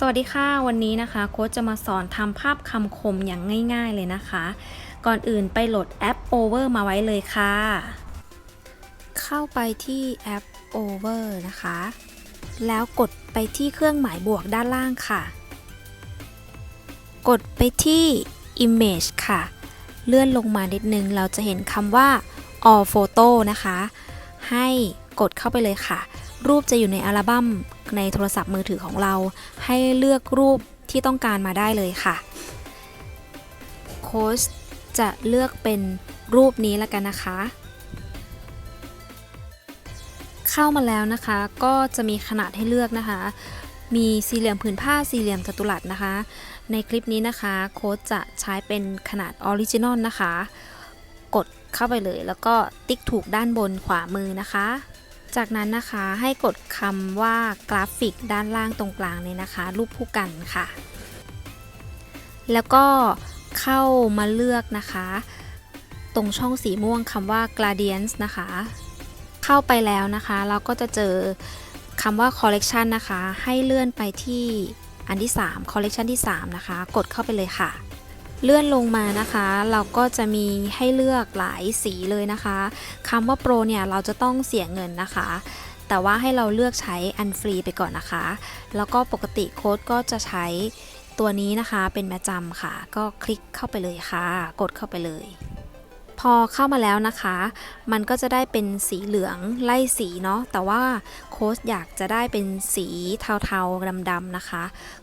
สวัสดีค่ะ วันนี้นะคะโค้ชจะมาสอนทำภาพคำคมอย่างง่ายๆเลยนะคะ ก่อนอื่นไปโหลดแอป Over มาไว้เลยค่ะ เข้าไปที่แอป Over นะคะ แล้วกดไปที่เครื่องหมายบวกด้านล่างค่ะ กดไปที่ Image ค่ะ เลื่อนลงมานิดนึง เราจะเห็นคำว่า All Photo นะคะ ให้กดเข้าไปเลยค่ะ รูปจะอยู่ในอัลบั้ม ในโทรศัพท์มือถือของเรา ให้เลือกรูปที่ต้องการมาได้เลยค่ะ โค้ชจะเลือกเป็นรูปนี้แล้วกันนะคะ เข้ามาแล้วนะคะ ก็จะมีขนาดให้เลือกนะคะ มีสี่เหลี่ยมผืนผ้าสี่เหลี่ยมจัตุรัสนะคะ ในคลิปนี้นะคะ โค้ชจะใช้เป็นขนาดออริจินอลนะคะ กดเข้าไปเลยแล้วก็ติ๊กถูกด้านบนขวามือนะคะ จากนั้นนะคะให้กดคำว่ากราฟิกด้านล่างตรงกลางเลยนะคะ รูปผู้กันค่ะ แล้วก็เข้ามาเลือกนะคะ ตรงช่องสีม่วงคำว่า gradients นะคะ เข้าไปแล้วนะคะ เราก็จะเจอคำว่า collection นะคะ ให้เลื่อนไปที่อันที่ 3 collection ที่ 3 นะคะ กดเข้าไปเลยค่ะ เลื่อนลงมานะคะ เราก็จะมีให้เลือกหลายสีเลยนะคะคำว่าโปรเนี่ยเราจะต้องเสียเงินนะคะ แต่ว่าให้เราเลือกใช้อันฟรีไปก่อนนะคะ แล้วก็ปกติโค้ดก็จะใช้ตัวนี้นะคะเป็นประจำค่ะ ก็คลิกเข้าไปเลยค่ะ กดเข้าไปเลย พอเข้ามาแล้วนะคะ มันก็จะได้เป็นสีเหลืองไล่สีเนาะ แต่ว่าโค้ชอยากจะได้เป็นสีเทาๆดำๆนะคะ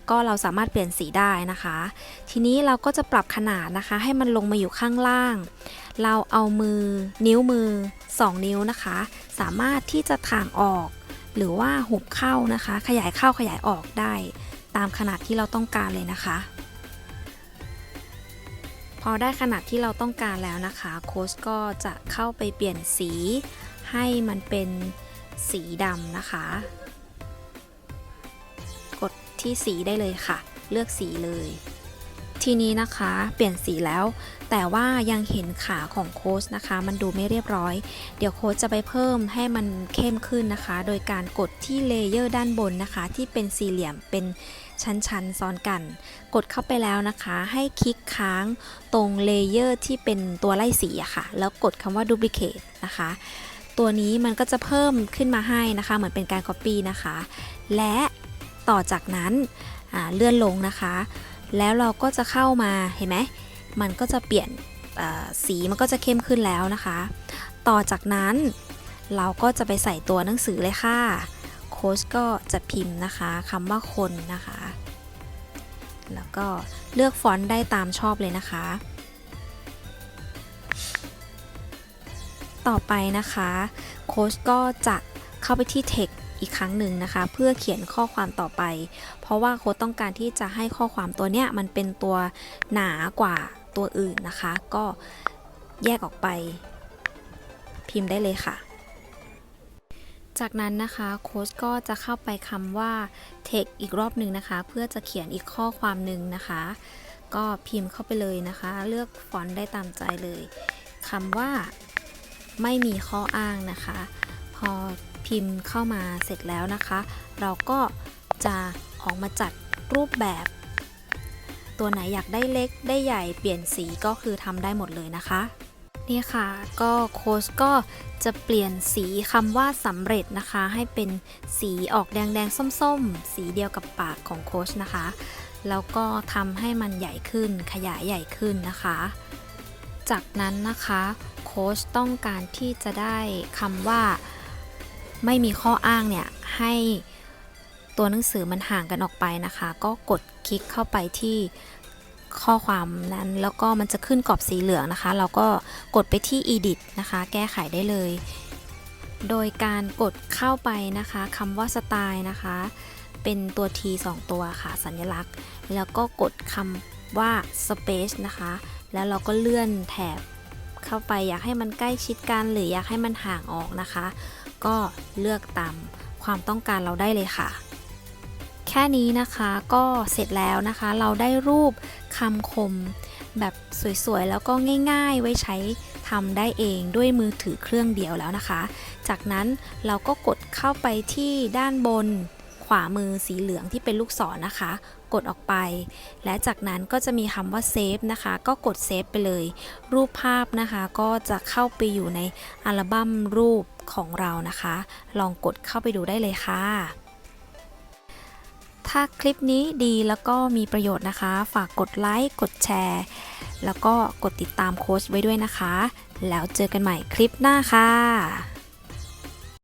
ก็เราสามารถเปลี่ยนสีได้นะคะ ทีนี้เราก็จะปรับขนาดนะคะ ให้มันลงมาอยู่ข้างล่าง เราเอามือนิ้วมือ 2 นิ้วนะคะ สามารถที่จะถ่างออก หรือว่าหุบเข้านะคะ ขยายเข้าขยายออกได้ ตามขนาดที่เราต้องการเลยนะคะ พอได้ขนาดที่เราต้องการแล้วนะคะ โค้ชก็จะเข้าไปเปลี่ยนสีให้มันเป็นสีดำนะคะ กดที่สีได้เลยค่ะ เลือกสีเลย ทีนี้นะคะเปลี่ยนสีแล้ว แต่ว่ายังเห็นขาของโค้ชนะคะ มันดูไม่เรียบร้อย เดี๋ยวโค้ชจะไปเพิ่มให้มันเข้มขึ้นนะคะ โดยการกดที่เลเยอร์ด้านบนนะคะ ที่เป็นสี่เหลี่ยมเป็นชั้นๆ ซ้อนกัน กดเข้าไปแล้วนะคะ ให้คลิกค้างตรงเลเยอร์ที่เป็นตัวไล่สีอะค่ะ แล้วกดคำว่า duplicate นะคะ ตัวนี้มันก็จะเพิ่มขึ้นมาให้นะคะ เหมือนเป็นการ copy นะคะ และต่อจากนั้นเลื่อนลงนะคะ แล้วเราก็จะเข้ามาเห็นไหมมันก็จะเปลี่ยนสีมันก็จะเข้มขึ้นแล้วนะคะ ต่อจากนั้นเราก็จะไปใส่ตัวหนังสือเลยค่ะ โค้ชก็จะพิมพ์นะคะคำว่าคนนะคะ แล้วก็เลือกฟอนต์ได้ตามชอบเลยนะคะ ต่อไปนะคะ โค้ชก็จะเข้าไปที่ text อีกครั้งหนึ่งนะคะ เพื่อเขียนข้อความต่อไป เพราะว่าโค้ชต้องการที่จะให้ข้อความตัวเนี้ยมันเป็นตัวหนากว่าตัวอื่นนะคะ ก็แยกออกไป พิมพ์ได้เลยค่ะ จากนั้นนะคะโค้ชก็จะเข้าไปคำว่า text อีกรอบหนึ่งนะคะ เพื่อจะเขียนอีกข้อความหนึ่งนะคะ ก็พิมพ์เข้าไปเลยนะคะ เลือกฟอนต์ได้ตามใจเลยคำว่าไม่มีข้ออ้างนะคะ พอ พิมพ์เข้ามาเสร็จแล้วนะคะ เราก็จะออกมาจัดรูปแบบ ตัวไหนอยากได้เล็กได้ใหญ่เปลี่ยนสีก็คือทำได้หมดเลยนะคะนี่ค่ะก็โค้ชก็จะเปลี่ยนสีคำว่าสำเร็จนะคะ ให้เป็นสีออกแดงแดงๆส้มๆ สีเดียวกับปากของโค้ชนะคะ แล้วก็ทำให้มันใหญ่ขึ้นขยายใหญ่ขึ้นนะคะ จากนั้นนะคะโค้ชต้องการที่จะได้คำว่า ไม่มีข้ออ้างเนี่ยให้ตัวหนังสือมันห่างกันออกไปนะคะ ก็กดคลิกเข้าไปที่ข้อความนั้นแล้วก็มันจะขึ้นกรอบสีเหลืองนะคะ เราก็กดไปที่ edit นะคะ แก้ไขได้เลย โดยการกดเข้าไปนะคะคำว่าสไตล์นะคะ เป็นตัว T 2 ตัวค่ะ สัญลักษณ์ แล้วก็กดคำว่า space นะคะ แล้วเราก็เลื่อนแถบเข้าไปอยากให้มันใกล้ชิดกัน หรืออยากให้มันห่างออกนะคะ ก็เลือกตามความต้องการเราได้เลยค่ะ แค่นี้นะคะก็เสร็จแล้วนะคะ เราได้รูปคำคมแบบสวยๆ แล้วก็ง่าย ๆ ไว้ใช้ทำได้เองด้วยมือถือเครื่องเดียวแล้วนะคะ จากนั้นเราก็กดเข้าไปที่ด้านบน ขวามือสีเหลืองที่เป็นลูกศรนะคะ กดออกไป และจากนั้นก็จะมีคำว่าเซฟนะคะ ก็กดเซฟไปเลย รูปภาพนะคะ ก็จะเข้าไปอยู่ในอัลบั้มรูป ของเรานะคะ ลองกดเข้าไปดูได้เลยค่ะ ถ้าคลิปนี้ดีแล้วก็มีประโยชน์นะคะ ฝากกดไลค์ กดแชร์ แล้วก็กดติดตามโค้ชไว้ด้วยนะคะ แล้วเจอกันใหม่คลิปหน้าค่ะ